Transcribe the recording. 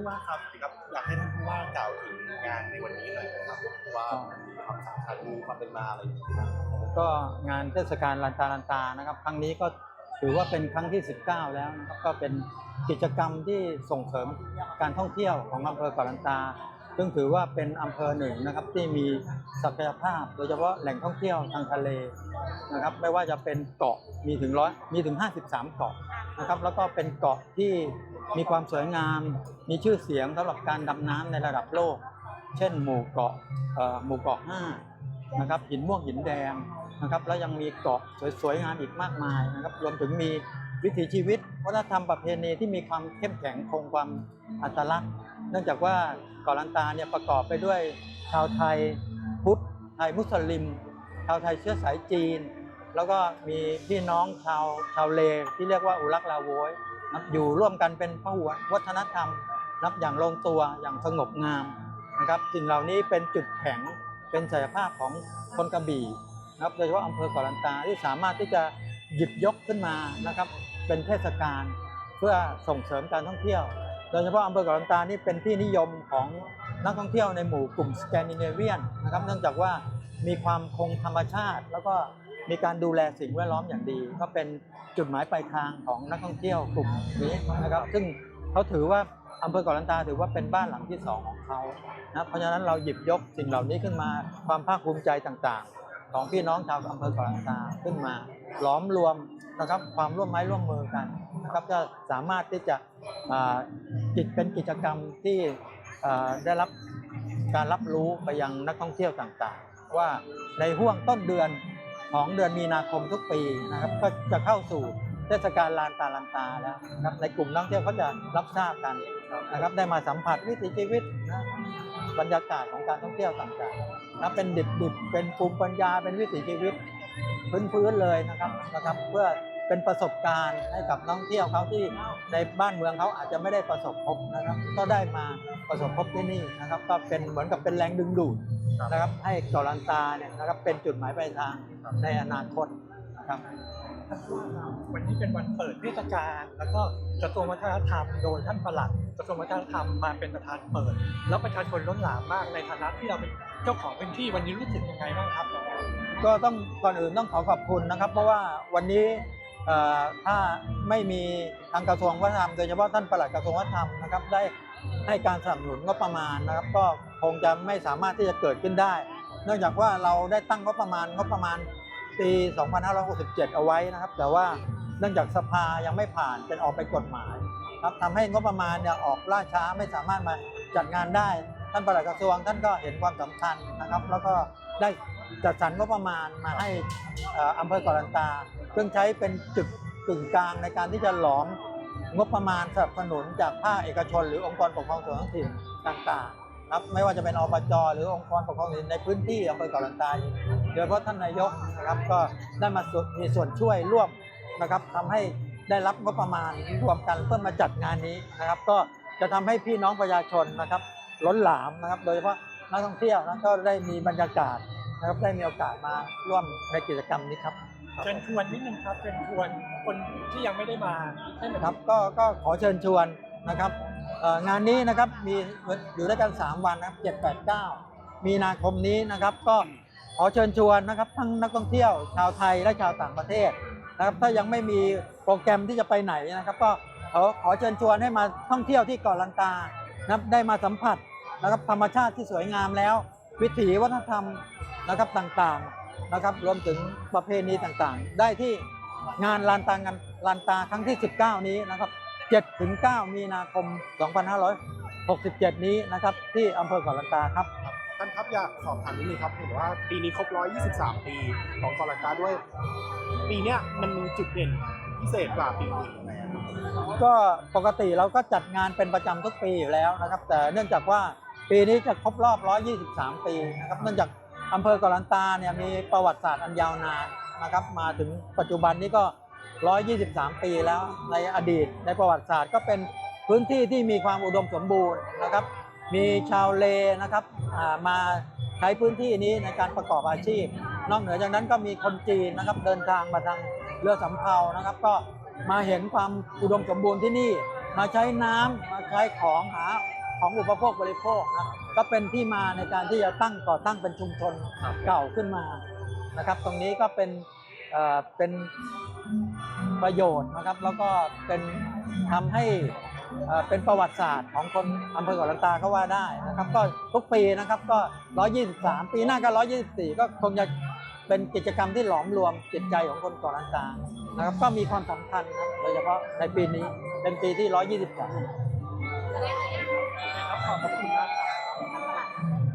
ผู้ว่าครับครับอยากให้ท่านผู้ว่ากล่าวถึงงานในวันนี้หน่อยนะครับว่ามีความสำคัญมีความเป็นมาอะไรอย่างเงี้ยครับก็งานเทศกาลลันตาลันตานะครับ ครั้งนี้ก็ถือว่าเป็นครั้งที่ 19 แล้วนะครับก็เป็นกิจกรรมที่ส่งเสริมการท่องเที่ยวของอำเภอเกาะลันตา ซึ่งถือว่าเป็นอำเภอหนึ่งนะครับที่มีศักยภาพ โดยเฉพาะแหล่งท่องเที่ยวทางทะเลนะครับ ไม่ว่าจะเป็นเกาะมีถึงร้อยมีถึง 53 เกาะนะครับ แล้วก็เป็นเกาะที่มีความสวยงาม มีชื่อเสียงสำหรับการดำน้ำในระดับโลก เช่น หมู่เกาะหมู่เกาะ5นะครับหินม่วงหินแดงนะครับแล้วยังมีเกาะสวยๆงามอีกมากมายนะครับ รวมถึงมีวิถีชีวิตวัฒนธรรมประเพณีที่มีความเข้มแข็งคงความอัตลักษณ์ เนื่องจากว่าเกาะลันตาเนี่ยประกอบไปด้วยชาวไทยพุทธไทยมุสลิม ชาวไทยเชื้อสายจีน แล้วก็มีพี่น้องชาวชาวเลที่เรียกว่าอุรักลาโวยอยู่ร่วมกันเป็นพหุวัฒนธรรม นับอย่างลงตัวอย่างสงบงามนะครับสิ่งเหล่านี้เป็นจุดแข็งเป็นศักยภาพของคนกระบี่นะครับโดยเฉพาะอำเภอเกาะลันตาที่สามารถที่จะหยิบยกขึ้นมานะครับเป็นเทศกาลเพื่อส่งเสริมการท่องเที่ยว โดยเฉพาะอำเภอเกาะลันตานี่เป็นที่นิยมของนักท่องเที่ยวในหมู่กลุ่มสแกนดิเนเวียนนะครับ เนื่องจากว่ามีความคงธรรมชาติ แล้วก็มีการดูแลสิ่งแวดล้อมอย่างดี ก็เป็นจุดหมายปลายทางของนักท่องเที่ยวกลุ่มนี้นะครับ ซึ่งเขาถือว่าอำเภอเกาะลันตาถือว่าเป็นบ้านหลังที่สองของเขานะเพราะฉะนั้นเราหยิบยกสิ่งเหล่านี้ขึ้นมาความภาคภูมิใจต่างๆ ของพี่น้องชาวอำเภอเกาะลันตาขึ้นมาล้อมรวมนะครับความร่วมไม้ร่วมมือกันนะครับจะสามารถที่จะอ่ากิจเป็นกิจกรรมที่ได้รับการรับรู้ไปยังนักท่องเที่ยวต่างๆ ว่าในห่วงต้นเดือนของเดือนมีนาคมทุกปีนะครับก็จะเข้าสู่เทศกาลลานตาลันตาแล้วนะครับในกลุ่มนักท่องเที่ยวเขาจะรับทราบกันนะครับได้มาสัมผัสวิถีชีวิตนะ บรรยากาศของการท่องเที่ยวต่างๆนะเป็นดิบๆเป็นภูมิปัญญาเป็นวิถีชีวิตพื้นๆเลยนะครับนะครับ เพื่อเป็นประสบการณ์ให้กับนักท่องเที่ยวเขาที่ในบ้านเมืองเขาอาจจะไม่ได้ประสบพบนะครับ ก็ได้มาประสบพบที่นี่นะครับ ก็เป็นเหมือนกับเป็นแรงดึงดูดนะครับ ให้เกาลันตาเนี่ยนะครับเป็นจุดหมายปลายทางในอนาคตนะครับ วันนี้เป็นวันเปิดเทศกาลแล้วก็กระทรวงวัฒนธรรมโดยท่านปลัดกระทรวงวัฒนธรรมมาเป็นประธานเปิด แล้วประชาชนล้นหลามมากในฐานะที่เราเป็นเจ้าของพื้นที่วันนี้รู้สึกยังไงบ้างครับ ก็ต้องก่อนอื่นต้องขอขอบคุณนะครับ เพราะว่าวันนี้ถ้าไม่มีทางกระทรวงวัฒนธรรมโดยเฉพาะท่านปลัดกระทรวงวัฒนธรรมนะครับได้ให้การสนับสนุนงบประมาณนะครับ ก็คงจะไม่สามารถที่จะเกิดขึ้นได้ เนื่องจากว่าเราได้ตั้งงบประมาณงบประมาณ ปี 2567 เอาไว้นะครับ แต่ว่าเนื่องจากสภายังไม่ผ่านเป็นออกไปกฎหมายครับทำให้งบประมาณเนี่ยออกล่าช้าไม่สามารถมาจัดงานได้ ท่านปลัดกระทรวงท่านก็เห็นความสำคัญนะครับ แล้วก็ได้จัดสรรงบประมาณมาให้อ่ออำเภอกาะลันตา ซึ่งใช้เป็นจุดกึ่งกลางในการที่จะหลอมงบประมาณสนับสนุนจากภาคเอกชน หรือองค์กรปกครองส่วนท้องถิ่นต่างๆนะครับไม่ว่าจะเป็นอบจหรือองค์กรปกครองส่วนในพื้นที่อำเภอกาะลันตา โดยเฉพาะท่านนายกนะครับก็ได้มาส่วนมีส่วนช่วยร่วมนะครับทำให้ได้รับงบประมาณรวมกันเพื่อมาจัดงานนี้นะครับ ก็จะทำให้พี่น้องประชาชนนะครับล้นหลามนะครับ โดยเฉพาะนักท่องเที่ยวนะก็ได้มีบรรยากาศนะครับได้มีโอกาสมาร่วมในกิจกรรมนี้ครับเชิญชวนนิดนึงครับเชิญชวนคนที่ยังไม่ได้มาให้มาครับก็ก็ขอเชิญชวนนะครับเอ่องานนี้นะครับมีอยู่ด้วยกัน 3 วันนะครับ7 8 9 มีนาคมนี้นะครับก็ข อเชิญชวนนะครับทั้งนักท่องเที่ยวชาวไทยและชาวต่างประเทศนะครับถ้ายังไม่มีโปรแกรมที่จะไปไหนนะครับ ก็ขอขอเชิญชวนให้มาท่องเที่ยวที่เกาะลันตานะครับได้มาสัมผัสนะครับธรรมชาติที่สวยงามแล้ว วิถีวัฒนธรรมนะครับต่างๆนะครับรวมถึงประเพณีต่างๆ ได้ที่งานลานตางานลานตาครั้งที่ 19 นี้นะครับ7ถึง9มีนาคม 2567 นี้นะครับที่อำเภอเกาะลันตาครับ ท่านครับอยากสอบถามนิดนึงครับเห็นว่าปีนี้ครบ 123 ปีของกอลันตาด้วย ปีเนี้ยมันมีจุดเด่นพิเศษกว่าปีอื่นยังไงครับก็ปกติเราก็จัดงานเป็นประจำทุกปีอยู่แล้วนะครับ แต่เนื่องจากว่าปีนี้จะครบรอบ 123 ปีนะครับ เนื่องจากอำเภอกาลันตาเนี่ยมีประวัติศาสตร์อันยาวนานนะครับ มาถึงปัจจุบันนี้ก็ 123 ปีแล้วในอดีตในประวัติศาสตร์ก็เป็นพื้นที่ที่มีความอุดมสมบูรณ์นะครับ มีชาวเลนะครับมาใช้พื้นที่นี้ในการประกอบอาชีพ นอกเหนือจากนั้นก็มีคนจีนนะครับเดินทางมาทางเรือสำเภานะครับ ก็มาเห็นความอุดมสมบูรณ์ที่นี่ มาใช้น้ำมาใช้ของหาของอุปโภคบริโภคนะก็เป็นที่มาในการที่จะตั้งก่อตั้งเป็นชุมชนเก่าขึ้นมานะครับ ตรงนี้ก็เป็นเอ่อเป็นประโยชน์นะครับ แล้วก็เป็นทำให้ เป็นประวัติศาสตร์ของคนอำเภอเกาะลันตาก็ว่าได้นะครับ ก็ทุกปีนะครับก็ 123 ปีหน้าก็ 124 ก็คงจะเป็นกิจกรรมที่หลอมรวมจิตใจของคนเกาะลันตานะครับ ก็มีความสำคัญครับโดยเฉพาะในปีนี้เป็นปีที่ 123ครับขอบคุณครับ